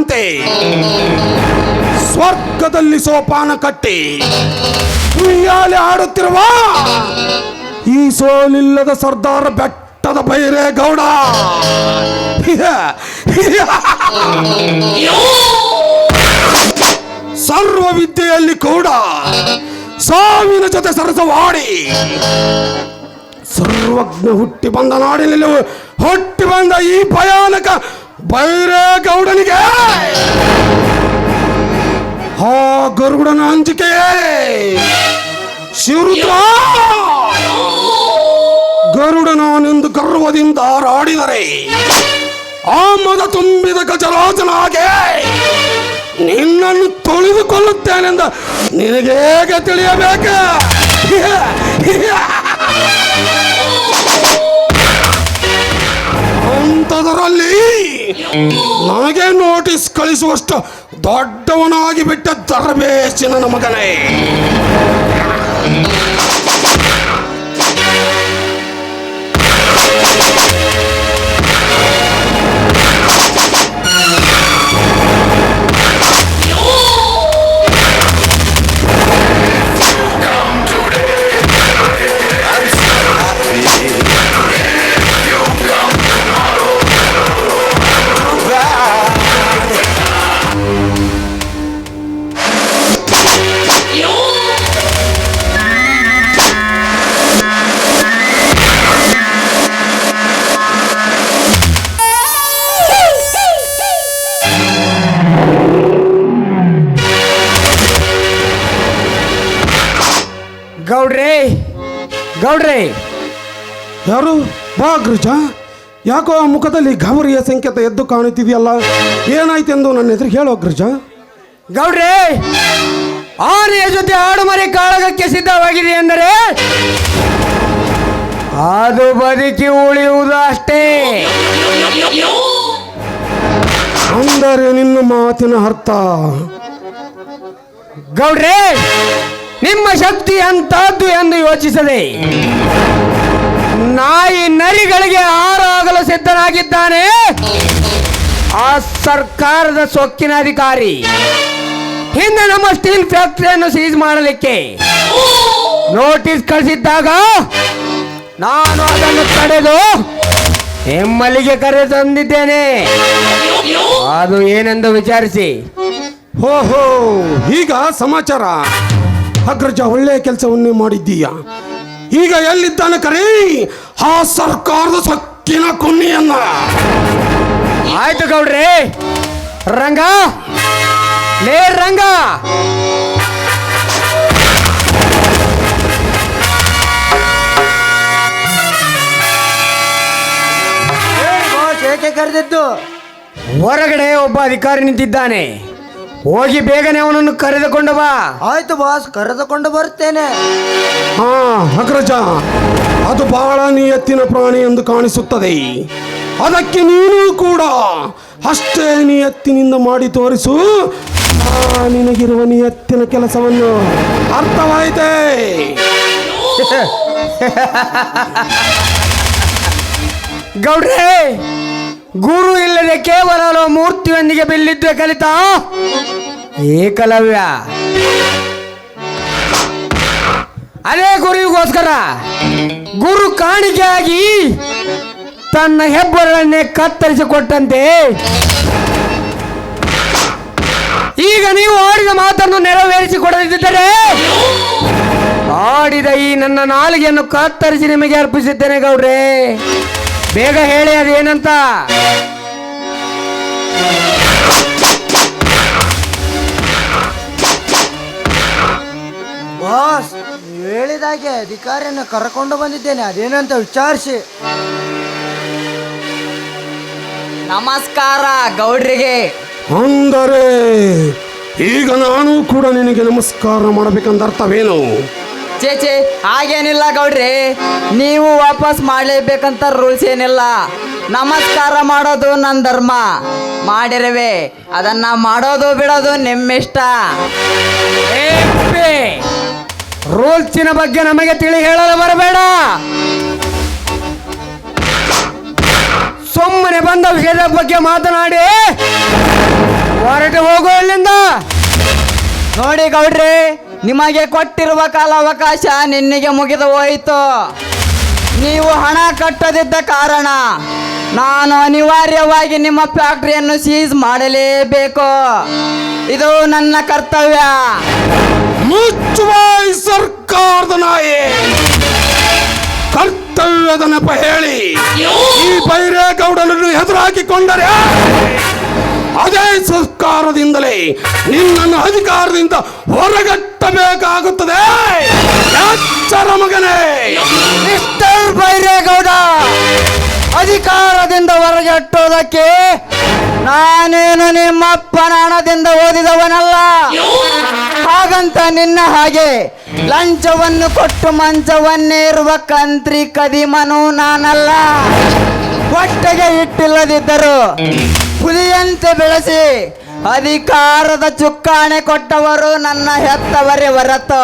ಎಂಬಂತೆ ಸ್ವರ್ಗದಲ್ಲಿ ಸೋಪಾನ ಕಟ್ಟಿ. ಉಯ್ಯಾಲೆ ಆಡುತ್ತಿರುವ ಈ ಸೋಲಿಲ್ಲದ ಸರ್ದಾರ ಬೆಟ್ಟದ ಬೈರೇಗೌಡ ಸರ್ವ ವಿದ್ಯೆಯಲ್ಲಿ ಕೂಡ ಸಾವಿನ ಜೊತೆ ಸರಸವಾಡಿ. ಸರ್ವಜ್ಞ ಹುಟ್ಟಿ ಬಂದ ನಾಡಿನಲ್ಲಿ ಹುಟ್ಟಿ ಬಂದ ಈ ಭಯಾನಕ ಬೈರೇಗೌಡನಿಗೆ! ಹಾ ಗರುಡನ ಅಂಜಿಕೆ ಶಿವರುದ್ರ! ಗರುಡನಾನೆಂದು ಗರ್ವದಿಂದ ಹಾರಾಡಿದರೆ, ಆ ಮದ ತುಂಬಿದ ಗಜರಾಜನಾಗೆ ನಿನ್ನನ್ನು ತೊಳೆದುಕೊಳ್ಳುತ್ತೇನೆಂದ ನಿನಗೇಗೆ ತಿಳಿಯಬೇಕ? ಅಂಥದರಲ್ಲಿ ನನಗೆ ನೋಟಿಸ್ ಕಳಿಸುವಷ್ಟು ದೊಡ್ಡವನಾಗಿ ಬಿಟ್ಟ ದರಬೇಸಿನ ನನ್ನ ಮಗನೇ. ಯಾರು? ಬಾ ಅಗ್ರಜ. ಯಾಕೋ ಆ ಮುಖದಲ್ಲಿ ಗೌರಿಯ ಸಂಕೇತ ಎದ್ದು ಕಾಣುತ್ತಿದೆಯಲ್ಲ? ಏನಾಯ್ತೆಂದು ನನ್ನ ಎದುರು ಹೇಳೋ ಅಗ್ರಜ. ಗೌಡ್ರೆ ಆನೆಯ ಜೊತೆ ಆಡುಮರಿ ಕಾಳಗಕ್ಕೆ ಸಿದ್ಧವಾಗಿದೆ ಎಂದರೆ? ಅದು ಬದುಕಿ ಉಳಿಯುವುದು ಅಷ್ಟೇ. ಅಂದರೆ ನಿನ್ನ ಮಾತಿನ ಅರ್ಥ. ಗೌಡ್ರೆ ನಿಮ್ಮ ಶಕ್ತಿ ಅಂತದ್ದು ಎಂದು ಯೋಚಿಸದೆ ನಾಯಿ ನರಿಗಳಿಗೆ ಹಾರಾಗಲು ಸಿದ್ಧನಾಗಿದ್ದಾನೆ. ಆ ಸರ್ಕಾರದ ಸೊಕ್ಕಿನ ಅಧಿಕಾರಿ. ಹಿಂದೆ ನಮ್ಮ ಸ್ಟೀಲ್ ಫ್ಯಾಕ್ಟರಿಯನ್ನು ಸೀಸ್ ಮಾಡಲಿಕ್ಕೆ ನೋಟಿಸ್ ಕಳಿಸಿದ್ದಾಗ ನಾನು ಅದನ್ನು ತಡೆದು ನಿಮ್ಮಲ್ಲಿಗೆ ಕರೆ ತಂದಿದ್ದೇನೆ. ಅದು ಏನೆಂದು ವಿಚಾರಿಸಿ. ಓಹೋ ಈಗ ಸಮಾಚಾರ. ಅಗ್ರಜ ಒಳ್ಳೆಯ ಕೆಲಸವನ್ನೇ ಮಾಡಿದ್ದೀಯ. ಈಗ ಎಲ್ಲಿದ್ದಾನೆ ಕರೀ? ಆ ಸರ್ಕಾರದ ಸಕ್ಕಿನ ಕುನ್ನಿಯನ್ನ ಆಯ್ತು ಗೌಡ್ರಿ. ರಂಗ. ಲೇ ರಂಗ. ಏಕೆ ಕರೆದಿದ್ದು? ಹೊರಗಡೆ ಒಬ್ಬ ಅಧಿಕಾರಿ ನಿಂತಿದ್ದಾನೆ. ಹೋಗಿ ಬೇಗನೆ ಅವನನ್ನು ಕರೆದುಕೊಂಡು ಬಾ. ಆಯ್ತು ಬಾಸ್ ಕರೆದುಕೊಂಡು ಬರ್ತೇನೆ. ಹಾ ಅಗ್ರಜ ಅದು ಬಹಳ ನಿಯತ್ತಿನ ಪ್ರಾಣಿ ಎಂದು ಕಾಣಿಸುತ್ತದೆ. ಅದಕ್ಕೆ ನೀನು ಕೂಡ ಅಷ್ಟೇ ನಿಯತ್ತಿನಿಂದ ಮಾಡಿ ತೋರಿಸು. ನಿನಗಿರುವ ನಿಯತ್ತಿನ ಕೆಲಸವನ್ನು ಅರ್ಥವಾಯಿತೆ. ಗೌಡ್ರೆ ಗುರು ಇಲ್ಲದೆ ಕೇವಲ ಮೂರ್ತಿಯೊಂದಿಗೆ ಬಿಲ್ಲಿದ್ದೆ ಕಲಿತ. ಏಕಲವ್ಯ. ಅದೇ ಗುರುವಿಗೋಸ್ಕರ ಗುರು ಕಾಣಿಕೆಯಾಗಿ ತನ್ನ ಹೆಬ್ಬರನ್ನೇ ಕತ್ತರಿಸಿಕೊಟ್ಟಂತೆ. ಈಗ ನೀವು ಆಡಿದ ಮಾತನ್ನು ನೆರವೇರಿಸಿಕೊಡದಿದ್ದರೆ ಆಡಿದ ಈ ನನ್ನ ನಾಲಿಗೆಯನ್ನು ಕತ್ತರಿಸಿ ನಿಮಗೆ ಅರ್ಪಿಸಿದ್ದೇನೆ ಗೌಡ್ರೆ. ಬೇಗ ಹೇಳಿ ಅದೇನಂತ. ಬಾಸ್ ನೀವು ಹೇಳಿದಾಗೆ ಅಧಿಕಾರಿಯನ್ನು ಕರ್ಕೊಂಡು ಬಂದಿದ್ದೇನೆ. ಅದೇನಂತ ವಿಚಾರಿಸಿ. ನಮಸ್ಕಾರ ಗೌಡ್ರಿಗೆ. ಅಂದರೆ ಈಗ ನಾನು ಕೂಡ ನಿನಗೆ ನಮಸ್ಕಾರ ಮಾಡಬೇಕಂದ ಅರ್ಥವೇನು? ಚೇಚೆ, ಹಾಗೇನಿಲ್ಲ ಗೌಡ್ರಿ. ನೀವು ವಾಪಸ್ ಮಾಡಲೇಬೇಕಂತ ರೂಲ್ಸ್ ಏನಿಲ್ಲ. ನಮಸ್ಕಾರ ಮಾಡೋದು ನನ್ನ ಧರ್ಮ. ಮಾಡಿರವೆ. ಅದನ್ನ ಮಾಡೋದು ಬಿಡೋದು ನಿಮ್ಮಿಷ್ಟ. ರೂಲ್ಸಿನ ಬಗ್ಗೆ ನಮಗೆ ತಿಳಿ ಹೇಳಲು ಬರಬೇಡ. ಸುಮ್ಮನೆ ಬಂದ ವಿಷಯದ ಬಗ್ಗೆ ಮಾತನಾಡಿ. ಹೊರಟು ಹೋಗು ಇಲ್ಲಿಂದ. ನೋಡಿ ಗೌಡ್ರಿ. ನಿಮಗೆ ಕೊಟ್ಟಿರುವ ಕಾಲಾವಕಾಶ ನಿನ್ನೆಗೆ ಮುಗಿದು ಹೋಯಿತು. ನೀವು ಹಣ ಕಟ್ಟದಿದ್ದ ಕಾರಣ ನಾನು ಅನಿವಾರ್ಯವಾಗಿ ನಿಮ್ಮ ಫ್ಯಾಕ್ಟರಿಯನ್ನು ಸೀಸ್ ಮಾಡಲೇಬೇಕು. ಇದು ನನ್ನ ಕರ್ತವ್ಯ. ಮುಚ್ಚುವ ಸರ್ಕಾರದ ನಾಯಿ, ಕರ್ತವ್ಯದ ನೆಪ ಹೇಳಿ, ಈ ಬೈರೇಗೌಡನನ್ನು ಎದುರಾಕಿಕೊಂಡರೆ ಅದೇ ಸರ್ಕಾರದಿಂದಲೇ ನಿನ್ನನ್ನು ಅಧಿಕಾರದಿಂದ ಹೊರಗಟ್ಟಬೇಕಾಗುತ್ತದೆ. ಎಚ್ಚರ ಮಗನೇ. ಮಿಸ್ಟರ್ ಬೈರೇಗೌಡ, ಅಧಿಕಾರದಿಂದ ಹೊರಗಟ್ಟೋದಕ್ಕೆ ನಾನೇನು ನಿಮ್ಮಪ್ಪನ ಹಣದಿಂದ ಓದಿದವನಲ್ಲ? ಹಾಗಂತ ನಿನ್ನ ಹಾಗೆ ಲಂಚವನ್ನು ಕೊಟ್ಟು ಮಂಚವನ್ನೇರುವ ಕಂತ್ರಿ ಕದಿಮನು ನಾನಲ್ಲ. ಹೊಟ್ಟೆಗೆ ಇಟ್ಟಿಲ್ಲದಿದ್ದರು ಹುಲಿಯಂತೆ ಬೆಳೆಸಿ ಅಧಿಕಾರದ ಚುಕ್ಕಾಣೆ ಕೊಟ್ಟವರು ನನ್ನ ಹೆತ್ತವರೇ ಹೊರತು.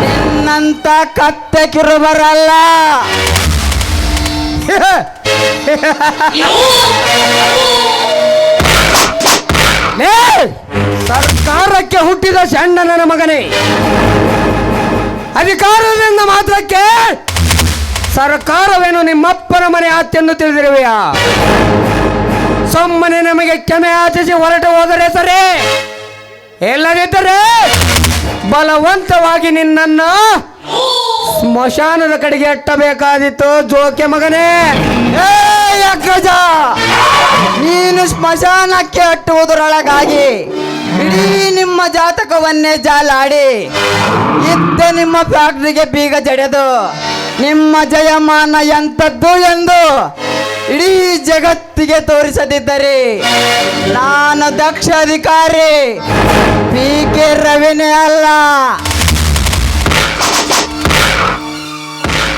ನಿನ್ನಂತ ಕತ್ತೆ ಕಿರುಬರಲ್ಲ. ಸರ್ಕಾರಕ್ಕೆ ಹುಟ್ಟಿದ ಸಣ್ಣ ನನ್ನ ಮಗನೇ. ಅಧಿಕಾರದಿಂದ ಮಾತ್ರಕ್ಕೆ ಸರ್ಕಾರವೇನು ನಿಮ್ಮಪ್ಪನ ಮನೆ ಆತ್ಯೆಂದು ತಿಳಿದಿರುವೆಯಾ? ಸುಮ್ಮನೆ ನಮಗೆ ಕ್ಷಮೆ ಆಚಿಸಿ ಹೊರಟು ಹೋದರೆ ಸರಿ? ಇಲ್ಲದಿದ್ದರೆ ಬಲವಂತವಾಗಿ ನಿನ್ನನ್ನು ಸ್ಮಶಾನದ ಕಡೆಗೆ ಎಟ್ಟಬೇಕಾದಿತ್ತು ಜೋಕೆ ಮಗನೇ. ಏ ಅಗ್ಗಜ, ನೀನು ಸ್ಮಶಾನಕ್ಕೆ ಅಟ್ಟುವುದರೊಳಗಾಗಿ ಇಡೀ ನಿಮ್ಮ ಜಾತಕವನ್ನೇ ಜಾಲಾಡಿ. ಇದ್ದ ನಿಮ್ಮ ಫ್ಯಾಕ್ಟ್ರಿಗೆ ಬೀಗ ಜಡೆದು. ನಿಮ್ಮ ಜಯಮಾನ ಎಂಥದ್ದು ಎಂದು ಇಡೀ ಜಗತ್ತಿಗೆ ತೋರಿಸದಿದ್ದರೆ ನಾನು ದಕ್ಷ ಅಧಿಕಾರಿ ಪಿ ಕೆ ರವಿನೇ ಅಲ್ಲ.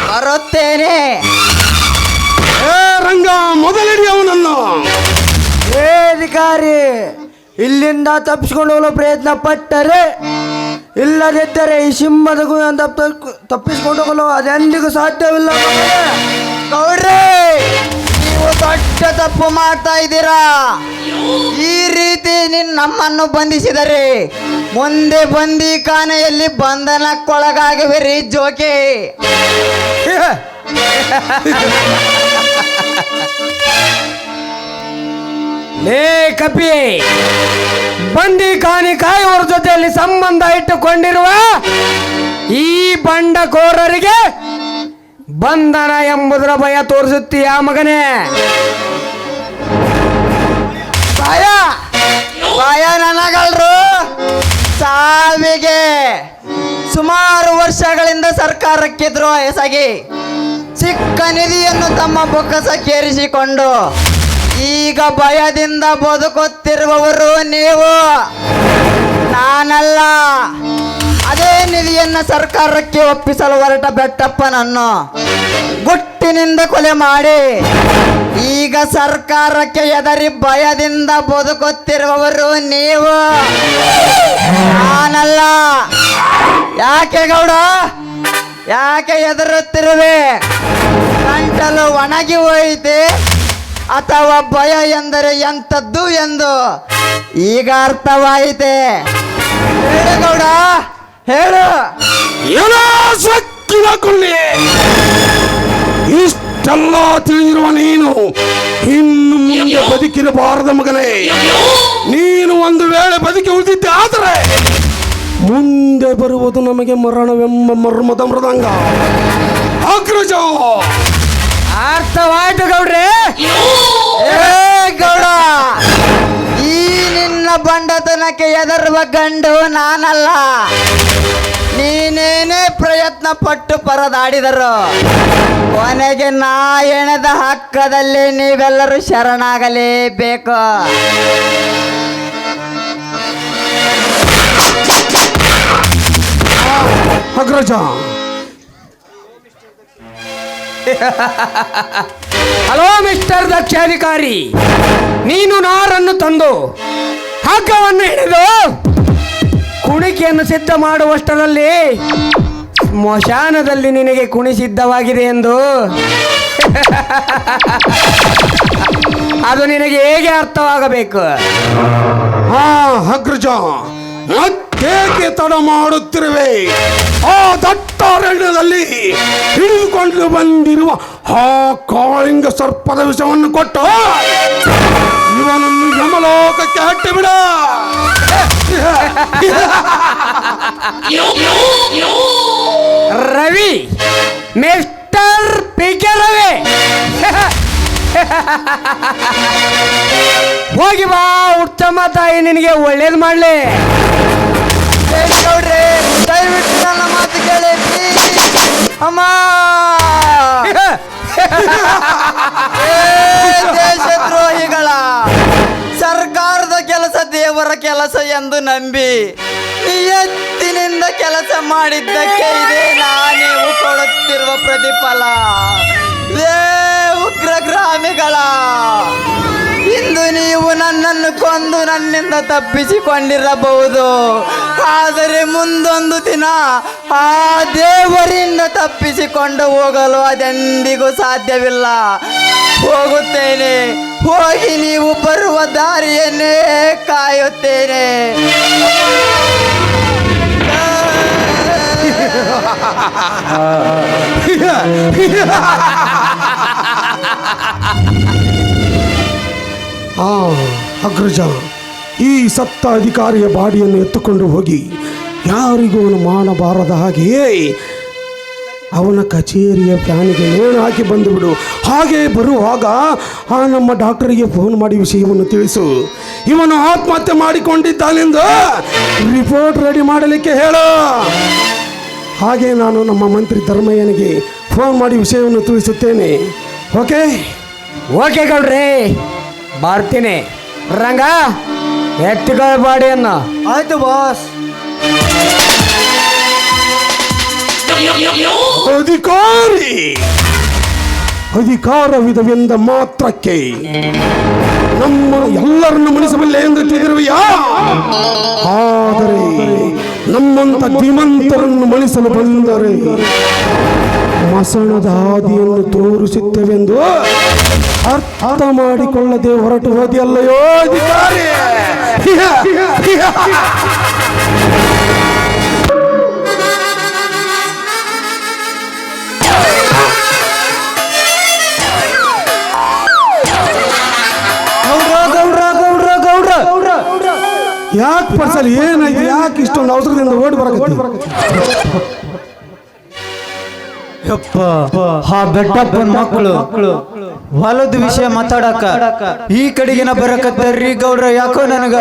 ಬರುತ್ತೇನೆ. ಏ ರಂಗ ಮೊದಲಿಡಿಯವನನ್ನು ಏ ಅಧಿಕಾರಿ ಇಲ್ಲಿಂದ ತಪ್ಪಿಸ್ಕೊಂಡು ಹೋಗಲು ಪ್ರಯತ್ನ ಪಟ್ಟರೆ ಇಲ್ಲದಿದ್ದರೆ ಈ ಸಿಂಹದ ಗುಹೆಯಿಂದ ತಪ್ಪು- ತಪ್ಪಿಸ್ಕೊಂಡು ಹೋಗಲು ಅದೆಂದಿಗೂ ಸಾಧ್ಯವಿಲ್ಲ. ಗೌಡ್ರೆ ನೀವು ದೊಡ್ಡ ತಪ್ಪು ಮಾಡ್ತಾ ಇದ್ದೀರಾ? ಈ ರೀತಿ ನಿನ್ ನಮ್ಮನ್ನು ಬಂಧಿಸಿದರೆ ಮುಂದೆ ಬಂದಿ ಖಾನೆಯಲ್ಲಿ ಬಂಧನಕ್ಕೊಳಗಾಗುವಿರಿ ಜೋಕೆ. ಲೇ ಕಪಿ, ಬಂಡಿ ಕಾಣಿ ಕಾಯುವರ ಜೊತೆಯಲ್ಲಿ ಸಂಬಂಧ ಇಟ್ಟುಕೊಂಡಿರುವ ಈ ಬಂಡಕೋರರಿಗೆ ಬಂಧನ ಎಂಬುದರ ಭಯ ತೋರಿಸುತ್ತೀಯ ಮಗನೇ? ಭಯ ಭಯ ನನಗಲ್ರು. ಸಾವಿಗೆ ಸುಮಾರು ವರ್ಷಗಳಿಂದ ಸರ್ಕಾರಕ್ಕೆ ದ್ರೋಹ ಎಸಗಿ ಸಿಕ್ಕ ನಿಧಿಯನ್ನು ತಮ್ಮ ಬೊಕ್ಕಸಕ್ಕೇರಿಸಿಕೊಂಡು ಈಗ ಭಯದಿಂದ ಬದುಕುತ್ತಿರುವವರು ನೀವು. ನಾನಲ್ಲ. ಅದೇ ನಿಧಿಯನ್ನು ಸರ್ಕಾರಕ್ಕೆ ಒಪ್ಪಿಸಲು ಹೊರಟ ಬೆಟ್ಟಪ್ಪನನ್ನು ಗುಟ್ಟಿನಿಂದ ಕೊಲೆ ಮಾಡಿ. ಈಗ ಸರ್ಕಾರಕ್ಕೆ ಎದರಿ ಭಯದಿಂದ ಬದುಕುತ್ತಿರುವವರು ನೀವು. ನಾನಲ್ಲ. ಯಾಕೆ ಗೌಡ? ಯಾಕೆ ಎದುರುತ್ತಿರುವೆ ಗಂಟಲು ಒಣಗಿ ಹೋಯಿತೆ. ಅಥವಾ ಭಯ ಎಂದರೆ ಎಂಥದ್ದು ಎಂದು ಈಗ ಅರ್ಥವಾಯಿತೆ. ಹೇಳಗೌಡ ಹೇಳು. ಕೊಳ್ಳಿ ಇಷ್ಟೆಲ್ಲ ತಿಳಿದಿರುವ ನೀನು ಇನ್ನು ಮುಂದೆ ಬದುಕಿರಬಾರದ ಮಗನೇ. ನೀನು ಒಂದು ವೇಳೆ ಬದುಕಿ ಉಳಿದಿದ್ದೆ ಆದರೆ ಮುಂದೆ ಬರುವುದು ನಮಗೆ ಮರಣವೆಂಬ ಮರ್ಮದ ಮೃದಂಗ. ಅಗ್ರಜ! ಅರ್ಥವಾಯ್ತು ಗೌಡ್ರೆ. ಗೌಡ ಈ ನಿನ್ನ ಬಂಡತನಕ್ಕೆ ಎದರುವ ಗಂಡು ನಾನಲ್ಲ. ನೀನೇನೇ ಪ್ರಯತ್ನ ಪಟ್ಟು ಪರದಾಡಿದರು. ಕೊನೆಗೆ ನಾ ಎಣೆದ ಹಕ್ಕದಲ್ಲಿ ನೀವೆಲ್ಲರೂ ಶರಣಾಗಲೇಬೇಕು. ಅಗ್ರಜ ಹಲೋ ಮಿಸ್ಟರ್ ದಕ್ಷಾಧಿಕಾರಿ, ನೀನು ನಾರನ್ನು ತಂದು ಹಗ್ಗವನ್ನು ಹಿಡಿದು ಕುಣಿಕೆಯನ್ನು ಸಿದ್ಧ ಮಾಡುವಷ್ಟರಲ್ಲಿ ಸ್ಮಶಾನದಲ್ಲಿ ನಿನಗೆ ಕುಣಿ ಸಿದ್ಧವಾಗಿದೆ ಎಂದು. ಅದು ನಿನಗೆ ಹೇಗೆ ಅರ್ಥವಾಗಬೇಕು? ಹಾ ಹಗ್ರಜ ಮತ್ತೇಕೆ ತಡ ಮಾಡುತ್ತಿರುವೆ. ಆ ದಟ್ಟಾರಣ್ಯದಲ್ಲಿ ಹಿಡಿದುಕೊಂಡು ಬಂದಿರುವ ಆ ಕಾಳಿಂಗ ಸರ್ಪದ ವಿಷವನ್ನು ಕೊಟ್ಟು ಇವನನ್ನು ಯಮಲೋಕಕ್ಕೆ ಹಟ್ಟಿ ಬಿಡ. ರವಿ ಮಿಸ್ಟರ್ ಪಿಕೆ ರವಿ ಹೋಗಿ ಬಾ ಉತ್ತಮ ತಾಯಿ ನಿನಗೆ ಒಳ್ಳೇದು ಮಾಡಲಿ. ದಯವಿಟ್ಟು ನನ್ನ ಮಾತು ಕೇಳಿ ಅಮ್ಮ. ದೇಶದ್ರೋಹಿಗಳ! ಸರ್ಕಾರದ ಕೆಲಸ ದೇವರ ಕೆಲಸ ಎಂದು ನಂಬಿ ಎತ್ತಿನಿಂದ ಕೆಲಸ ಮಾಡಿದ್ದಕ್ಕೆ ಇದೇ ನಾ ನೀವು ಕೊಡುತ್ತಿರುವ ಪ್ರತಿಫಲ. ಉಗ್ರ ಉಗ್ರಗ್ರಾಮಿಗಳ ಇಂದು ನೀವು ನನ್ನನ್ನು ಕೊಂದು ನನ್ನಿಂದ ತಪ್ಪಿಸಿಕೊಂಡಿರಬಹುದು. ಆದರೆ ಮುಂದೊಂದು ದಿನ ಆ ದೇವರಿಂದ ತಪ್ಪಿಸಿಕೊಂಡು ಹೋಗಲು ಅದೆಂದಿಗೂ ಸಾಧ್ಯವಿಲ್ಲ. ಹೋಗುತ್ತೇನೆ. ಹೋಗಿ ನೀವು ಬರುವ ದಾರಿಯನ್ನೇ ಕಾಯುತ್ತೇನೆ. ಆ, ಅಗ್ರಜ, ಈ ಸತ್ತ ಅಧಿಕಾರಿಯ ಬಾಡಿಯನ್ನು ಎತ್ತುಕೊಂಡು ಹೋಗಿ, ಯಾರಿಗೂ ಅವನು ಮಾಡಬಾರದ ಹಾಗೆಯೇ ಅವನ ಕಚೇರಿಯ ಫ್ಯಾನಿಗೆ ನೇಣು ಹಾಕಿ ಬಂದುಬಿಡು. ಹಾಗೆ ಬರುವಾಗ ಆ ನಮ್ಮ ಡಾಕ್ಟರಿಗೆ ಫೋನ್ ಮಾಡಿ ವಿಷಯವನ್ನು ತಿಳಿಸು. ಇವನು ಆತ್ಮಹತ್ಯೆ ಮಾಡಿಕೊಂಡಿದ್ದಾನೆಂದು ರಿಪೋರ್ಟ್ ರೆಡಿ ಮಾಡಲಿಕ್ಕೆ ಹೇಳು. ಹಾಗೆ ನಾನು ನಮ್ಮ ಮಂತ್ರಿ ಧರ್ಮಯ್ಯನಿಗೆ ಫೋನ್ ಮಾಡಿ ವಿಷಯವನ್ನು ತಿಳಿಸುತ್ತೇನೆ. ಓಕೆ? ಓಕೆ ಗೌಡ್ರಿ. ಬರ್ತೀನಿ ರಂಗ ಬಾಡಿ ಅಣ್ಣ ಆಯ್ತು ಬಾಸ್. ಅಧಿಕಾರಿ! ಅಧಿಕಾರವಿದವೆಂದ ಮಾತ್ರಕ್ಕೆ ನಮ್ಮ ಎಲ್ಲರನ್ನು ಮಣಿಸಬಲ್ಲೆ ಎಂದು ತಿಳಿದಿರುವೆಯಾ ಆದರೆ ನಮ್ಮಂತ ಧೀಮಂತರನ್ನು ಮಣಿಸಲು ಬಂದರೆ ಮಸಣದ ಹಾದಿಯನ್ನು ತೋರಿಸುತ್ತೇವೆಂದು ಅರ್ಥ ಮಾಡಿಕೊಳ್ಳದೆ ಹೊರಟು ಹೋದಿಯಲ್ಲಯೋ ಅಧಿಕಾರಿ? ಯಾಕೆ ಪರ್ಸಲ್ಲಿ ಏನಾಯ್ತು? ಯಾಕೆ ಇಷ್ಟೊಂದು ಅವಸರದಿಂದ ಓಡಿ ಬರಕ ಯಪ್ಪ, ಆ ಬೆಟ್ಟಪ್ಪನ ಮಕ್ಕಳು. ಹೊಲದ ವಿಷಯ ಮಾತಾಡಕ. ಈ ಕಡೆಗಿನ ಬರಕತ್ತೀ ಗೌಡ್ರ, ಯಾಕೋ ನನಗ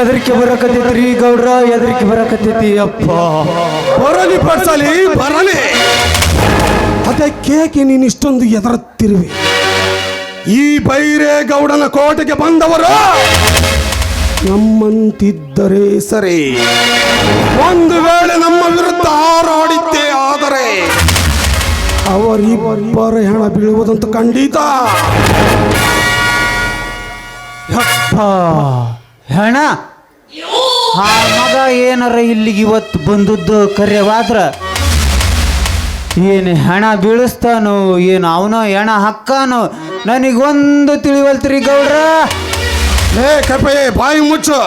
ಎದರಿಕೆ ಬರಕತ್ತೈತ್ರಿ ಗೌಡ್ರ, ಹೆದರಿಕೆ ಬರಕತ್ತೈತಿ, ಅಪ್ಪ. ಬರಲಿ ಪಡ್ಸಲಿ ಬರಲಿ. ಕೇಕೆ ನೀನು ಇಷ್ಟೊಂದು ಎದರತ್ತಿರುವೆ ಈ ಬೈರೇಗೌಡನ ಕೋಟೆಗೆ ಬಂದವರು ನಮ್ಮಂತಿದ್ದರೆ ಸರಿ. ಒಂದು ವೇಳೆ ನಮ್ಮ ವಿರುದ್ಧ ಹಾರಾಡಿದ್ದೇ ಆದರೆ ಅವರಿಬ್ಬರ ಹೆಣ ಬೀಳುವುದಂತ ಖಂಡಿತ. ಹೆಣ ಆ ಮಗ ಏನಾರ ಇಲ್ಲಿಗೆ ಇವತ್ತು ಬಂದದ್ದು ಕರೆವಾದ್ರ? ಏನು ಹೆಣ ಬೀಳಿಸ್ತಾನೋ ಏನು ಅವನ ಹೆಣ ಹಕ್ಕಾನೋ ನನಗೊಂದು ತಿಳಿವಲ್ತ್ರಿ ಗೌಡ್ರ. ಏ ಕಪೆ ಬಾಯಿ ಮುಚ್ಚು.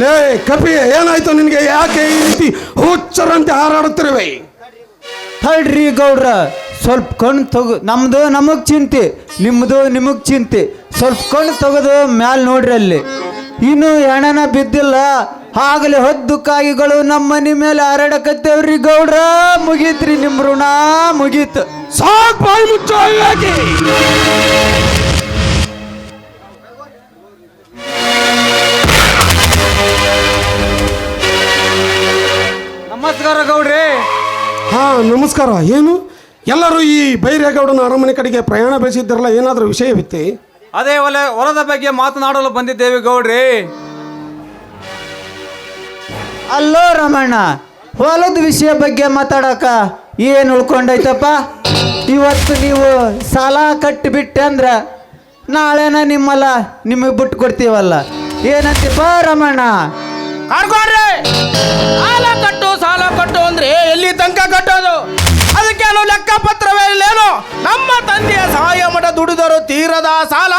ಲೇ ಕಪಿ ಏನಾಯ್ತು ನಿನಗೆ? ಯಾಕೆ ಈ ರೀತಿ ಹುಚ್ಚರಂತೆ ಹಾರಾಡುತ್ತಿರುವೆ? ತಡ್ರಿ ಗೌಡ್ರ ಸ್ವಲ್ಪ ಕಣ್ಣು ತಗೋ ನಮ್ದು ನಮಗ್ ಚಿಂತೆ ನಿಮ್ದು ನಿಮಗ್ ಚಿಂತೆ. ಸ್ವಲ್ಪ ಕಣ್ಣು ತೆಗೆದು ಮ್ಯಾಲ್ ನೋಡ್ರಿ ಅಲ್ಲಿ. ಇನ್ನು ಹೆಣನ ಬಿದ್ದಿಲ್ಲ ಆಗಲೇ ಹದ್ದು ಕಾಯಿಗಳು ನಮ್ಮ ಮನೆ ಮೇಲೆ ಹಾರಾಡಕತ್ತೇವ್ರಿ ಗೌಡ್ರ. ಮುಗೀತ್ರಿ ನಿಮ್ಮ ಋಣ ಮುಗೀತು. ಸಾಕ್ ಬಾಯಿ ಮುಚ್ಚು ನಮಸ್ಕಾರ ಗೌಡ್ರಿ. ಹಾ ನಮಸ್ಕಾರ. ಏನು? ಎಲ್ಲರೂ ಈ ಬೈರೇಗೌಡನ ಅರಮನೆ ಕಡೆಗೆ ಪ್ರಯಾಣ ಬೆಳೆಸಿದ್ದಾರಲ್ಲ ಏನಾದರೂ ವಿಷಯವಿತ್ತೆ ಅದೇ ಒಲೆ ಹೊಲದ ಬಗ್ಗೆ ಮಾತನಾಡಲು ಬಂದಿದ್ದೇವೆ ಗೌಡ್ರಿ. ಅಲ್ಲೋ ರಮಣ್ಣ ಹೊಲದ ವಿಷಯ ಬಗ್ಗೆ ಮಾತಾಡಕ ಏನು ಉಳ್ಕೊಂಡೈತಪ್ಪ? ಇವತ್ತು ನೀವು ಸಾಲ ಕಟ್ಟಿಬಿಟ್ಟೆ ಅಂದ್ರ ನಾಳೆನ ನಿಮ್ಮಲ್ಲ ನಿಮಗೆ ಬಿಟ್ಟು ಕೊಡ್ತೀವಲ್ಲ. ಏನಂತೀಪ ರಮಣ್ಣ ಕಾರ್ಕೋಡ್ರೆ ಸಾಲ ಕಟ್ಟು ಸಾಲ ಕಟ್ಟು ಅಂದ್ರೆ ಎಲ್ಲಿ ತನಕ ಕಟ್ಟೋದು? ಅದಕ್ಕೇನು ಲೆಕ್ಕಪತ್ರವೇ ಇಲ್ಲೇನು? ನಮ್ಮ ತಂದೆಯ ಸಹಾಯ ಮಠ ದುಡಿದರು ತೀರದ ಸಾಲ.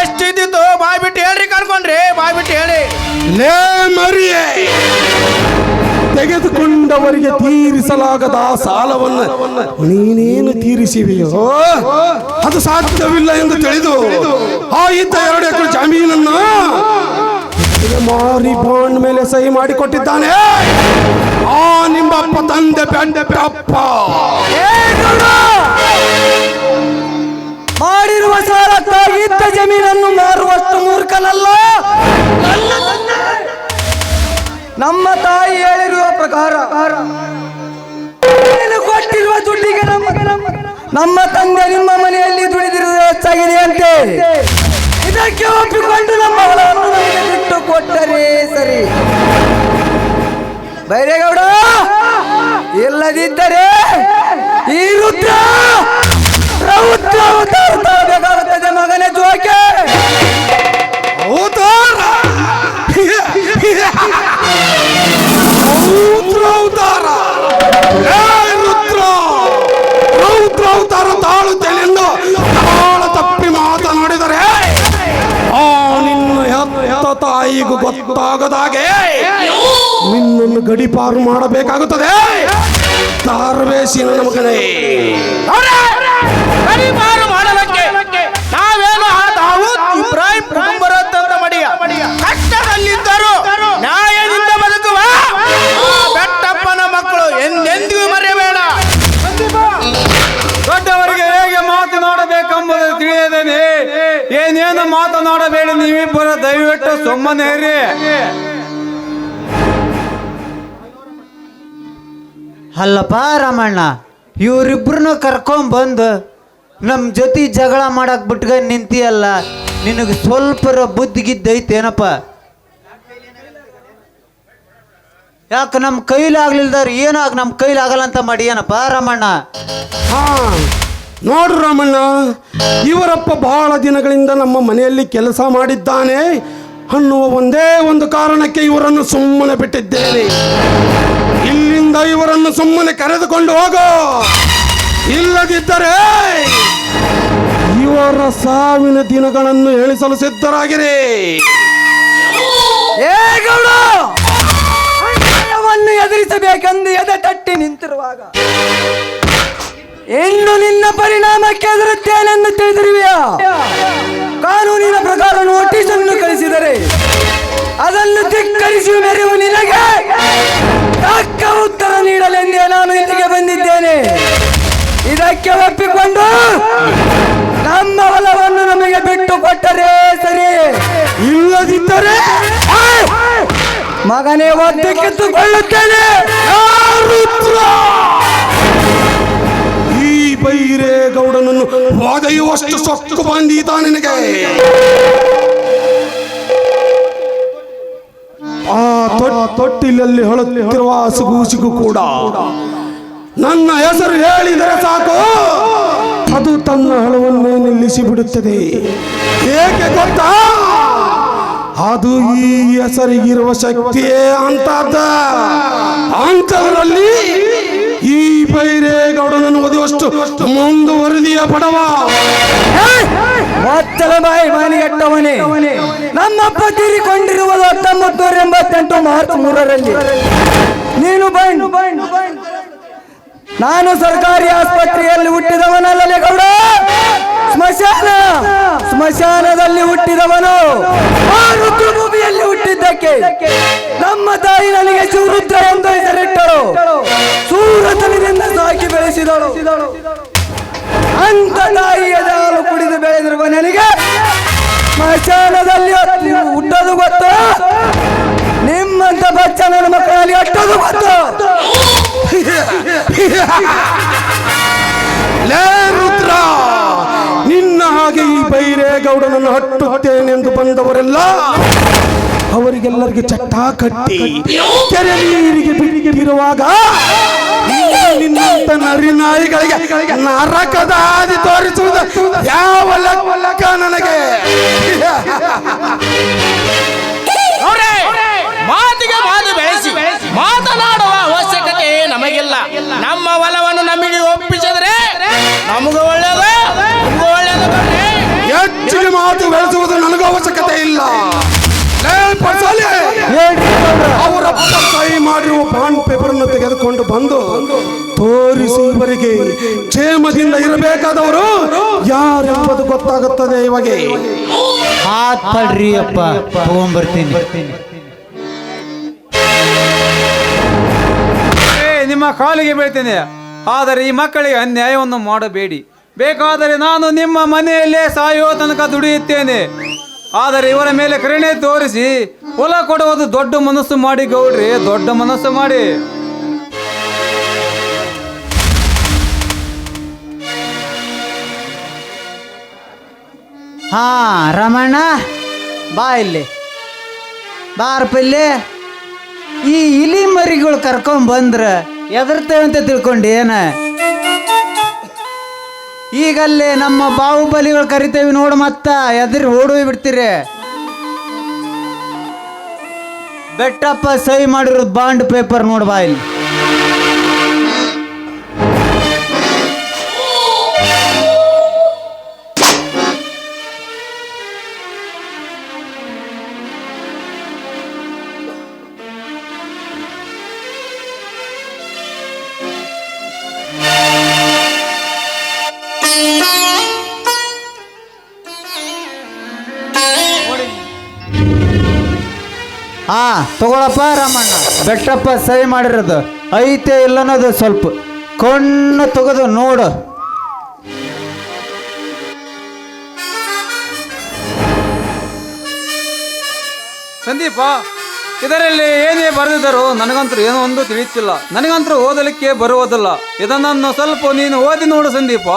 ಎಷ್ಟಿದ್ದಿತ್ತು ಬಾಯ್ಬಿಟ್ಟು ಹೇಳ್ರಿ ಕರ್ಕೊಂಡ್ರಿ ಬಾಯ್ಬಿಟ್ಟು ಹೇಳಿ. ಲೇ ಮರಿಯೇ. ತೆಗೆದುಕೊಂಡವರಿಗೆ ತೀರಿಸಲಾಗದ ಆ ಸಾಲವನ್ನು ನೀನೇನು ತೀರಿಸಿವೆಯೋ? ಅದು ಸಾಧ್ಯವಿಲ್ಲ ಎಂದು ತಿಳಿದು ಆ ಎರಡು ಎಕರೆ ಜಮೀನನ್ನು ಮಾರಿ ಬಾಂಡ್ ಮೇಲೆ ಸಹಿ ಮಾಡಿಕೊಟ್ಟಿದ್ದಾನೆ. ಆ ನಿಮ್ಮಪ್ಪ ತಂದೆ ಬೆಂಡಪ್ಪ ಮಾಡಿರುವ ಸಾಲಕ್ಕಾಗಿ ಜಮೀನನ್ನು ಮಾರುವಷ್ಟು ಮೂರ್ಖನಲ್ಲ? ನಮ್ಮ ತಾಯಿ ಹೇಳಿರುವ ಪ್ರಕಾರ ಕೊಟ್ಟಿರುವ ದುಡ್ಡಿಗೆ ನಮ್ಮ ತಂದೆ ನಿಮ್ಮ ಮನೆಯಲ್ಲಿ ದುಡಿದಿರುವುದು ಹೆಚ್ಚಾಗಿದೆ ಅಂತೆ. ಇದಕ್ಕೆ ಒಪ್ಪಿಕೊಂಡು ನಮ್ಮ ಬಿಟ್ಟು ಕೊಟ್ಟರೆ ಸರಿ. ಬೈರೇಗೌಡ ಇಲ್ಲದಿದ್ದರೆ ಈ ರುದ್ರ ತಾಳಬೇಕಾಗುತ್ತದೆ ಮಗನೇ ಜೋಕೆ. ಅವತಾರ! ಆ ನಿನ್ನ ಹೆತ್ತ ತಾಯಿಗೂ ಗೊತ್ತಾಗದಾಗೆ ನಿನ್ನನ್ನು ಗಡಿಪಾರು ಮಾಡಬೇಕಾಗುತ್ತದೆ ತಾರವೇಶಿನ ಮಗನೇ ಪರಿಮಾರು ಏನೇನು ಮಾತನಾಡಬೇಡಿ ನೀವಿಬ್ಬರ ದಯವಿಟ್ಟು ಸುಮ್ಮನೆ ಇರಿ. ಅಲ್ಲಪ್ಪ ರಮಣ್ಣ ಇವರಿಬ್ರನ್ನ ಕರ್ಕೊಂಬಂದು ನಮ್ಮ ಜೊತೆ ಜಗಳ ಮಾಡಕ್ ಬಿಟ್ಗ ನಿಂತಿಯಲ್ಲ ನಿನಗೆ ಸ್ವಲ್ಪರ ಬುದ್ಧಿಗಿದ್ದೈತೇನಪ್ಪ ಯಾಕೆ ನಮ್ಮ ಕೈಲಾಗ್ಲಿಲ್ದಾರ ಏನಾಗ ನಮ್ಮ ಕೈಲಾಗಲ್ಲ ಅಂತ ಮಾಡಿ ಏನಪ್ಪ ರಾಮಣ್ಣ? ಹಾ. ನೋಡು ರಾಮಣ್ಣ, ಇವರಪ್ಪ ಬಹಳ ದಿನಗಳಿಂದ ನಮ್ಮ ಮನೆಯಲ್ಲಿ ಕೆಲಸ ಮಾಡಿದ್ದಾನೆ. ಅನ್ನುವ ಒಂದೇ ಒಂದು ಕಾರಣಕ್ಕೆ ಇವರನ್ನು ಸುಮ್ಮನೆ ಬಿಟ್ಟಿದ್ದೇನೆ. ಇಲ್ಲಿಂದ ಇವರನ್ನು ಸುಮ್ಮನೆ ಕರೆದುಕೊಂಡು ಹೋಗೋ. ಇಲ್ಲದಿದ್ದರೆ ಇವರ ಸಾವಿನ ದಿನಗಳನ್ನು ಎಣಿಸಲು ಸಿದ್ಧರಾಗಿರಿ. ಎದುರಿಸಬೇಕೆಂದು ಎದೆ ತಟ್ಟಿ ನಿಂತಿರುವಾಗ ಇನ್ನು ನಿನ್ನ ಪರಿಣಾಮಕ್ಕೆ ಎದುರುತ್ತೇನೆಂದು ತಿಳಿದಿರುವೆಯಾ? ಕಾನೂನಿನ ಪ್ರಕಾರ ನೋಟಿಸ್ ಅನ್ನು ಕಳಿಸಿದರೆ ಅದನ್ನು ಧಿಕ್ಕರಿಸಿ ಮೆರೆಯುವ ನಿನಗೆ ತಕ್ಕ ಉತ್ತರ ನೀಡಲೆಂದೇ ನಾನು ಇಲ್ಲಿಗೆ ಬಂದಿದ್ದೇನೆ. ಇದಕ್ಕೆ ಒಪ್ಪಿಕೊಂಡು ನಮ್ಮ ಹೊಲವನ್ನು ನಮಗೆ ಬಿಟ್ಟು ಕೊಟ್ಟರೆ ಸರಿ. ಇಲ್ಲದಿದ್ದರೆ ಮಗನೇ ಒದ್ದೆ ಕಿತ್ತುಕೊಳ್ಳುತ್ತೇನೆ. ರುದ್ರ! ಈ ಬೈರೇಗೌಡ ಗೌಡನನ್ನು ಒದೆಯುವಷ್ಟು ಸೊಕ್ಕು ಬಂದೀತ ನಿನಗೆ. ಆ ತೊಟ್- ತೊಟ್ಟಿಲಲ್ಲಿ ಹೊಳುತ್ತಿರುವ ಹಸುಗೂಸಿಗೂ ಕೂಡ ನನ್ನ ಹೆಸರು ಹೇಳಿದರೆ ಸಾಕು. ಅದು ತನ್ನ ಹಳವನ್ನೇ ನಿಲ್ಲಿಸಿ ಬಿಡುತ್ತದೆ ಏಕೆ ಗೊತ್ತಾ? ಅದು ಈ ಹೆಸರಿಗಿರುವ ಶಕ್ತಿಯೇ ಅಂತ ಅಂತವರಲ್ಲಿ ಈ ಬೈರೇಗೌಡನನ್ನು ಓದುವಷ್ಟು ಮುಂದುವರೆದಿಯ ಪಡವ. ಬಾಯಿ ಮಾನಿಗೆಟ್ಟವನೇ ನಮ್ಮಪ್ಪ ತೀರಿಕೊಂಡಿರುವುದು ಹತ್ತೊಂಬತ್ತು ನೂರ ಎಂಬತ್ತೆಂಟು ಮಾರ್ಚ್ ಮೂರರಲ್ಲಿ. ನೀನು ಬಂಡು. ನಾನು ಸರ್ಕಾರಿ ಆಸ್ಪತ್ರೆಯಲ್ಲಿ ಹುಟ್ಟಿದವನಲ್ಲಲೇ ಗೌಡ. ಸ್ಮಶಾನ. ಸ್ಮಶಾನದಲ್ಲಿ ಹುಟ್ಟಿದವನು. ಆ ರುದ್ರಭೂಮಿಯಲ್ಲಿ ಹುಟ್ಟಿದ್ದಕ್ಕೆ. ನಮ್ಮ ತಾಯಿ ನನಗೆ ಶಿವರುದ್ರ ಎಂದು ಹೆಸರಿಟ್ಟಳು ಬೆಳೆದಿರುವ ನನಗೆ. ಮಶಾನದಲ್ಲಿ ಹುಟ್ಟೋದು ಗೊತ್ತು. ನಿಮ್ಮಂತ ಬಚ್ಚ ನನ್ನ ಮಕ್ಕಳಲ್ಲಿ ಅಟ್ಟೋದು ಗೊತ್ತು. ರುದ್ರ, ನಿನ್ನ ಹಾಗೆ ಈ ಬೈರೇಗೌಡನನ್ನು ಹಟ್ಟುತ್ತೇನೆಂದು ಬಂದವರೆಲ್ಲ, ಅವರಿಗೆಲ್ಲರಿಗೆ ಚಟ್ಟ ಕಟ್ಟಿ ಕೆರೆ ನೀರಿಗೆ ಬಿಟ್ಟಿರುವಾಗ ನಿನ್ನಂತ ನರಿ ನಾಯಿಗಳಿಗೆ ನರಕದ ಹಾದಿ ತೋರಿಸುವುದು ಯಾವ ಲೆಕ್ಕ ನನಗೆ? ಮಾತಿಗೆ ಮಾತು ಬೆಳೆಸಿ. ಮಾತನಾಡುವ ಅವಶ್ಯಕತೆ ನಮಗಿಲ್ಲ. ನಮ್ಮ ಒಲವನ್ನು ನಮಗೆ ಒಪ್ಪಿಸಿದ್ರೆ ನಮಗೂ ಒಳ್ಳೇದು ಒಳ್ಳೆಯದು ಒಳ್ಳೇದು ಹೆಚ್ಚಿಗೆ ಮಾತು ಬೆಳೆಸುವುದು ನನಗೂ ಅವಶ್ಯಕತೆ ಇಲ್ಲ. ಸಹಿ ಮಾಡಿರುವ ಬಾಂಡ್ ಪೇಪರ್ ಅನ್ನು ತೆಗೆದುಕೊಂಡು ಬಂದು ತೋರಿಸಿ ಇವರಿಗೆ ಕ್ಷೇಮದಿಂದ ಇರಬೇಕಾದವರು ಯಾರೆಂಬುದು ಗೊತ್ತಾಗುತ್ತದೆ ಇವಾಗ. ಹಾತ್ ಪಡ್ರಿ ಅಪ್ಪ ತಗೊಂಬರ್ತೀನಿ. ಏ ನಿಮ್ಮ ಕಾಲಿಗೆ ಬೀಳ್ತೇನೆ. ಆದರೆ ಈ ಮಕ್ಕಳಿಗೆ ಅನ್ಯಾಯವನ್ನು ಮಾಡಬೇಡಿ. ಬೇಕಾದರೆ ನಾನು ನಿಮ್ಮ ಮನೆಯಲ್ಲೇ ಸಾಯುವ ತನಕ ದುಡಿಯುತ್ತೇನೆ. ಆದರೆ ಇವರ ಮೇಲೆ ಕರುಣೆ ತೋರಿಸಿ ಹೊಲ ಕೊಡುವುದು ದೊಡ್ಡ ಮನಸ್ಸು ಮಾಡಿ ಗೌಡ್ರಿ, ದೊಡ್ಡ ಮನಸ್ಸು ಮಾಡಿ. ಹಾ ರಮಣ್ಣ ಬಾ ಇಲ್ಲಿ. ಬಾರಪ್ಪ ಇಲ್ಲಿ ಈ ಇಲಿ ಮರಿಗಳು ಕರ್ಕೊಂಡ್ ಬಂದ್ರ ಎದರ್ತೇವೆ ಅಂತ ತಿಳ್ಕೊಂಡು ಏನ ಈಗಲ್ಲೇ ನಮ್ಮ ಬಾಹುಬಲಿಗಳು ಕರಿತೇವೆ ನೋಡು ಮತ್ತ, ಎದ್ರಿ ಓಡೋಗಿ ಬಿಡ್ತೀರಿ. ಬೆಟ್ಟಪ್ಪ ಸಹಿ ಮಾಡಿರೋದು ಬಾಂಡ್ ಪೇಪರ್ ನೋಡು ಬಾ ಇಲ್ಲಿ. ತಗೊಳಪ್ಪ ರಾಮಣ್ಣ ಬೆಟ್ಟಪ್ಪ ಸಹಿ ಮಾಡಿರೋದು. ಐತೆ ಇಲ್ಲ ಅನ್ನೋದು ಸ್ವಲ್ಪ. ಕಣ್ಣು ತೆಗೆದು ನೋಡು. ಸಂದೀಪ ಇದರಲ್ಲಿ ಏನೇ ಬರೆದಿದ್ದರು ನನಗಂತೂ ಏನೋ ಒಂದು ತಿಳಿಯುತ್ತಿಲ್ಲ. ನನಗಂತೂ ಓದಲಿಕ್ಕೆ ಬರುವುದಿಲ್ಲ. ಇದನ್ನು ಸ್ವಲ್ಪ ನೀನು ಓದಿ ನೋಡು ಸಂದೀಪ.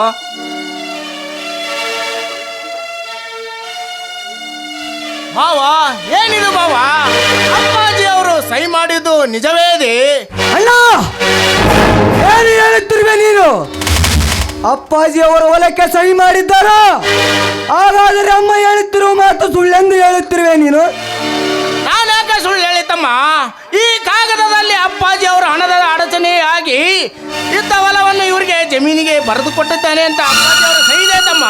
ಮಾವ ಏನಿದು ಮಾವ? ಅಪ್ಪಾಜಿ ಅವರು ಸಹಿ ಮಾಡಿದ್ದು ನಿಜವೇದೆ ಅಣ್ಣ! ಏನು ಹೇಳುತ್ತಿರುವೆ ನೀನು? ಅಪ್ಪಾಜಿ ಅವರ ಹೊಲಕ್ಕೆ ಸಹಿ ಮಾಡಿದ್ದಾರ? ಹಾಗಾದರೆ ಅಮ್ಮ ಹೇಳುತ್ತಿರುವ ಮಾತು ಸುಳ್ಳೆಂದು ಹೇಳುತ್ತಿರುವೆ ನೀನು? ನಾನು ಯಾಕೆ ಸುಳ್ಳು ಹೇಳಿತಮ್ಮ ಈ ಕಾಗದದಲ್ಲಿ ಅಪ್ಪಾಜಿ ಅವರ ಹಣದ ಅಡಚಣೆ ಆಗಿ ಇದ್ದ ಹೊಲವನ್ನು ಇವರಿಗೆ ಜಮೀನಿಗೆ ಬರೆದು ಕೊಟ್ಟಿದ್ದಾನೆ ಅಂತ ಅಪ್ಪಾಜಿ ಅವರು ಸಹಿ ಇದೆ ತಮ್ಮ.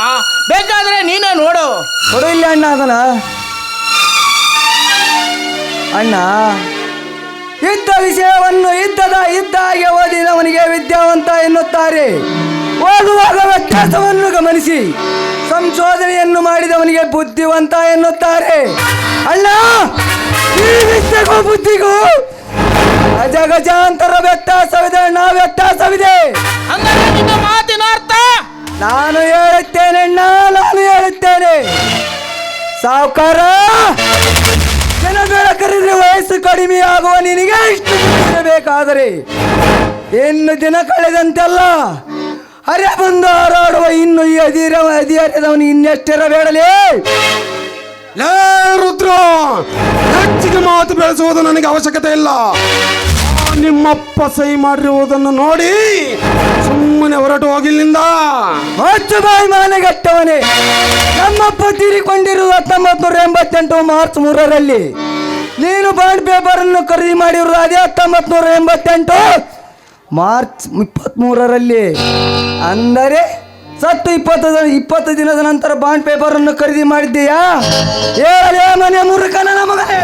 ಬೇಕಾದ್ರೆ ನೀನೇ ನೋಡು. ಕೊಡು ಇಲ್ಲ ಅಣ್ಣ ಅದನ್ನ. ಅಣ್ಣ. ಇದ್ದ ವಿಷಯವನ್ನು ಇದ್ದದ ಇದ್ದ ಹಾಗೆ ಓದಿದವನಿಗೆ ವಿದ್ಯಾವಂತ ಎನ್ನುತ್ತಾರೆ. ಓದುವಾಗ ವ್ಯತ್ಯಾಸವನ್ನು ಗಮನಿಸಿ. ಸಂಶೋಧನೆಯನ್ನು ಮಾಡಿದವನಿಗೆ ಬುದ್ಧಿವಂತ ಎನ್ನುತ್ತಾರೆ. ಅಣ್ಣ ಈ ವಿದ್ಯೆಗೂ ಬುದ್ಧಿಗೂ ಅಜಗಜಾಂತರ ವ್ಯತ್ಯಾಸವಿದೆ ಅಣ್ಣ ವ್ಯತ್ಯಾಸವಿದೆ. ಮಾತಿನ ಅರ್ಥ? ನಾನು ಹೇಳುತ್ತೇನೆ ಅಣ್ಣ ನಾನು ಹೇಳುತ್ತೇನೆ. ಸಾವುಕಾರ ಜನ ಬೆಳಕರಿದ್ರೆ ವಯಸ್ಸು ಕಡಿಮೆ ಆಗುವ ನಿನಗೆ ಇಷ್ಟು ಬೇಕಾದರೆ ಇನ್ನು ದಿನ ಕಳೆದಂತೆಲ್ಲ ಅರೆ ಬಂದು ಹಾರಾಡುವ ಇನ್ನು ಈ ಅಧೀರ ಅಧಿಕಾರದವನು ಇನ್ನೆಷ್ಟಿರಬೇಡಲೇ? ಲೇ ರುದ್ರ, ಹೆಚ್ಚಿಗೆ ಮಾತು ಬೆಳೆಸುವುದು ನನಗೆ ಅವಶ್ಯಕತೆ ಇಲ್ಲ. ನಿಮ್ಮಪ್ಪ ಸಹಿ ಮಾಡಿರುವುದನ್ನು ನೋಡಿ ಸುಮ್ಮನೆ ಹೊರಟು ಹೋಗಿಲ್ಲಿಂದ. ಮಾನೆಗಟ್ಟವನೇ. ನಮ್ಮಪ್ಪ ತೀರಿಕೊಂಡಿರುವ ಹತ್ತೊಂಬತ್ತು ಎಂಬತ್ತೆಂಟು ಮಾರ್ಚ್ ಮೂರರಲ್ಲಿ ನೀನು ಬಾಂಡ್ ಪೇಪರ್ ಅನ್ನು ಖರೀದಿ ಮಾಡಿರುವುದು ಅದೇ ಹತ್ತೊಂಬತ್ತು ನೂರ ಎಂಬತ್ತೆಂಟು ಮಾರ್ಚ್ ಇಪ್ಪತ್ತ್ಮೂರರಲ್ಲಿ ಅಂದರೆ ಸತ್ತು ಇಪ್ಪತ್ತು ಇಪ್ಪತ್ತು ದಿನದ ನಂತರ ಬಾಂಡ್ ಪೇಪರ್ ಅನ್ನು ಖರೀದಿ ಮಾಡಿದ್ದೀಯಾ? ಏ ಮನೆ ಮುರುಕನ ಮಗನೇ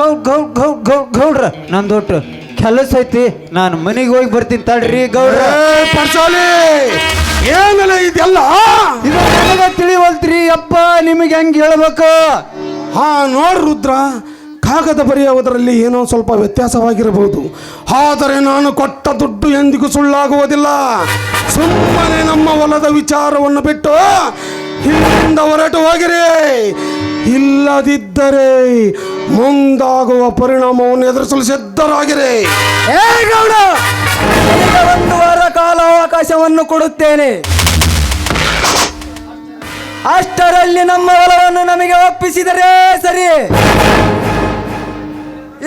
ಗೌ ಗೌ ಗೌ ಗೌ ಗೌಡ್ರ. ನಂದು ಒಟ್ಟು ಕೆಲಸ ಐತಿ. ನಾನು ಮನೆಗೆ ಹೋಗಿ ಬರ್ತೀನಿ ತಡ್ರಿ ಗೌಡ್ರ. ಪರ್ಸಾಲಿ! ಏನಲ್ಲ ಇದೆಲ್ಲ? ಇದು ನನಗ ತಿಳಿವಲ್ತ್ರಿ ಅಪ್ಪ ನಿಮಗೆ ಹೆಂಗ್ ಹೇಳ್ಬೇಕು? ಹಾ ನೋಡ್ರಿ ರುದ್ರ ಕಾಗದ ಬರೆಯುವುದರಲ್ಲಿ ಏನೋ ಸ್ವಲ್ಪ ವ್ಯತ್ಯಾಸವಾಗಿರಬಹುದು. ಆದರೆ ನಾನು ಕೊಟ್ಟ ದುಡ್ಡು ಎಂದಿಗೂ ಸುಳ್ಳಾಗುವುದಿಲ್ಲ. ಸುಮ್ಮನೆ ನಮ್ಮ ಹೊಲದ ವಿಚಾರವನ್ನು ಬಿಟ್ಟು ಹಿಂದಿಂದ ಹೊರಟು ಹೋಗಿರಿ. ಇಲ್ಲದಿದ್ದರೆ ಮುಂದಾಗುವ ಪರಿಣಾಮವನ್ನು ಎದುರಿಸಲು ಸಿದ್ಧರಾಗಿರಿ. ಒಂದು ವಾರ ಕಾಲ ಅವಕಾಶವನ್ನು ಕೊಡುತ್ತೇನೆ. ಅಷ್ಟರಲ್ಲಿ ನಮ್ಮ ಹೊಲವನ್ನು ನಮಗೆ ಒಪ್ಪಿಸಿದರೆ ಸರಿ.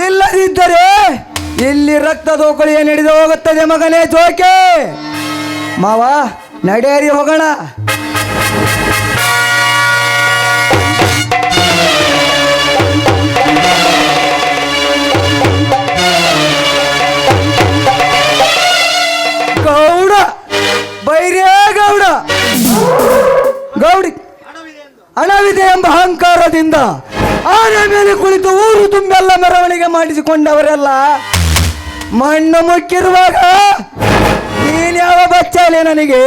ಇಲ್ಲದಿದ್ದರೆ ಇಲ್ಲಿ ರಕ್ತ ದೋಕಳಿಯ ನಡೆದು ಹೋಗುತ್ತದೆ ಮಗನೇ ಜೋಕೆ. ಮಾವ, ನಡೆಯರಿ ಹೋಗೋಣ. ಗೌಡಿ. ಹಣವಿದೆ ಎಂಬ ಅಹಂಕಾರದಿಂದ ಆನೆ ಮೇಲೆ ಕುಳಿತು ಊರು ತುಂಬೆಲ್ಲ ಮೆರವಣಿಗೆ ಮಾಡಿಸಿಕೊಂಡವರೆಲ್ಲ ಮಣ್ಣು ಮುಕ್ಕಿರುವಾಗ ನೀನ್ ಯಾವ ಬಚ್ಚಾಲೆ ನನಗೆ?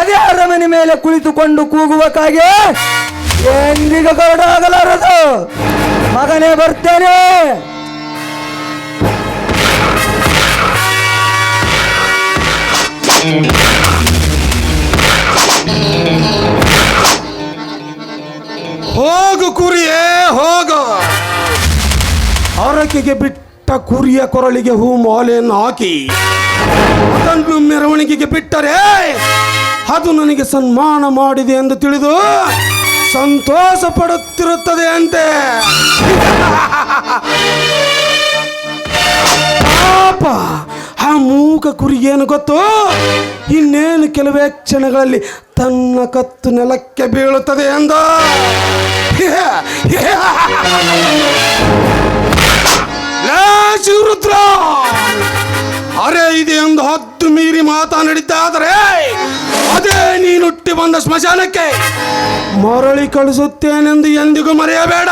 ಅದೇ ಅರಮನೆ ಮೇಲೆ ಕುಳಿತುಕೊಂಡು ಕೂಗುವಕ್ಕಾಗಿ ಎಂದಿಗೂ ಗೌಡ ಆಗಲಾರದು ಮಗನೇ ಬರ್ತೇನೆ. ಹೋಗು ಹರಕೆಗೆ ಬಿಟ್ಟ ಕುರಿಯ ಕೊರಳಿಗೆ ಹೂ ಮಾಲೆಯನ್ನು ಹಾಕಿ, ಅದನ್ನು ಮೆರವಣಿಗೆಗೆ ಬಿಟ್ಟರೆ ಅದು ನನಗೆ ಸನ್ಮಾನ ಮಾಡಿದೆ ಎಂದು ತಿಳಿದು ಸಂತೋಷ ಪಡುತ್ತಿರುತ್ತದೆ ಅಂತೆ. ಪಾಪ, ಆ ಮೂಕ ಕುರಿಗೇನು ಗೊತ್ತು? ಇನ್ನೇನು ಕೆಲವೇ ಕ್ಷಣಗಳಲ್ಲಿ ತನ್ನ ಕತ್ತು ನೆಲಕ್ಕೆ ಬೀಳುತ್ತದೆ ಎಂದ. ಶಿವರುದ್ರ ಅರೆ, ಇದೆ ಎಂದು ಹತ್ತು ಮೀರಿ ಮಾತನಾಡಿದ್ದಾದರೆ ಅದೇ ನೀನು ಹುಟ್ಟಿ ಬಂದ ಸ್ಮಶಾನಕ್ಕೆ ಮರಳಿ ಕಳಿಸುತ್ತೇನೆಂದು ಎಂದಿಗೂ ಮರೆಯಬೇಡ.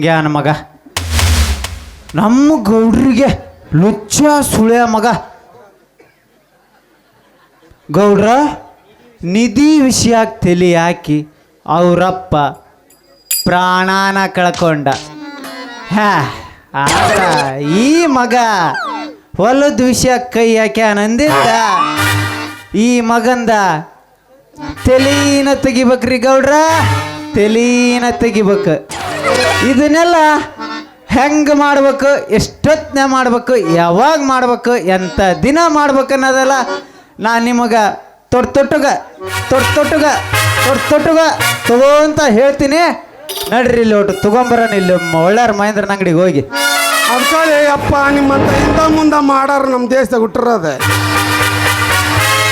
ಜ್ಞಾನ ಮಗ. ನಮ್ಮ ಗೌಡ್ರಿಗೆ ಲುಚ್ಚ ಸುಳ್ಯ ಮಗ. ಗೌಡ್ರ ನಿಧಿ ವಿಷಯಕ್ಕೆ ತಲೆ ಹಾಕಿ ಅವರಪ್ಪ ಪ್ರಾಣಾನ ಕಳ್ಕೊಂಡ. ಹಾ ಆದ್ರ ಈ ಮಗ ಹೊಲದ ವಿಷಯ ಕೈ ಹಾಕ್ಯಾನಂದಿದ್ದ ಈ ಮಗಂದ ತೆಲೀನ ತೆಗಿಬೇಕ್ರಿ ಗೌಡ್ರ, ತೆಲೀನ ತೆಗಿಬೇಕು. ಇದನ್ನೆಲ್ಲ ಹೆಂಗೆ ಮಾಡ್ಬೇಕು ಎಷ್ಟೊತ್ತಿನ ಮಾಡ್ಬೇಕು, ಯಾವಾಗ ಮಾಡ್ಬೇಕು ಎಂಥ ದಿನ ಮಾಡ್ಬೇಕು ಅನ್ನೋದೆಲ್ಲ ನಾನು ನಿಮಗೆ ತೊಟ್ಟು ತೊಟ್ಟುಗ ತೊಟ್ಟು ತೊಟ್ಟುಗ ತೊಟ್ಟು ತೊಟ್ಟುಗ ತಗೋ ಅಂತ ಹೇಳ್ತೀನಿ. ನಡ್ರಿ ಇಲ್ಲಿ ಒಟ್ಟು ತಗೊಂಬರೋಣ ಇಲ್ಲಿ ಒಳ್ಳೆಯ ಮಹೇಂದ್ರನ ಅಂಗಡಿಗೆ ಹೋಗಿ. ಅದಕ್ಕೆ ಅಪ್ಪ ನಿಮ್ಮಂತ ಇಂದ ಮುಂದೆ ಮಾಡಾರ ನಮ್ಮ ದೇಶದಾಗ ಹುಟ್ಟಿರೋದೆ.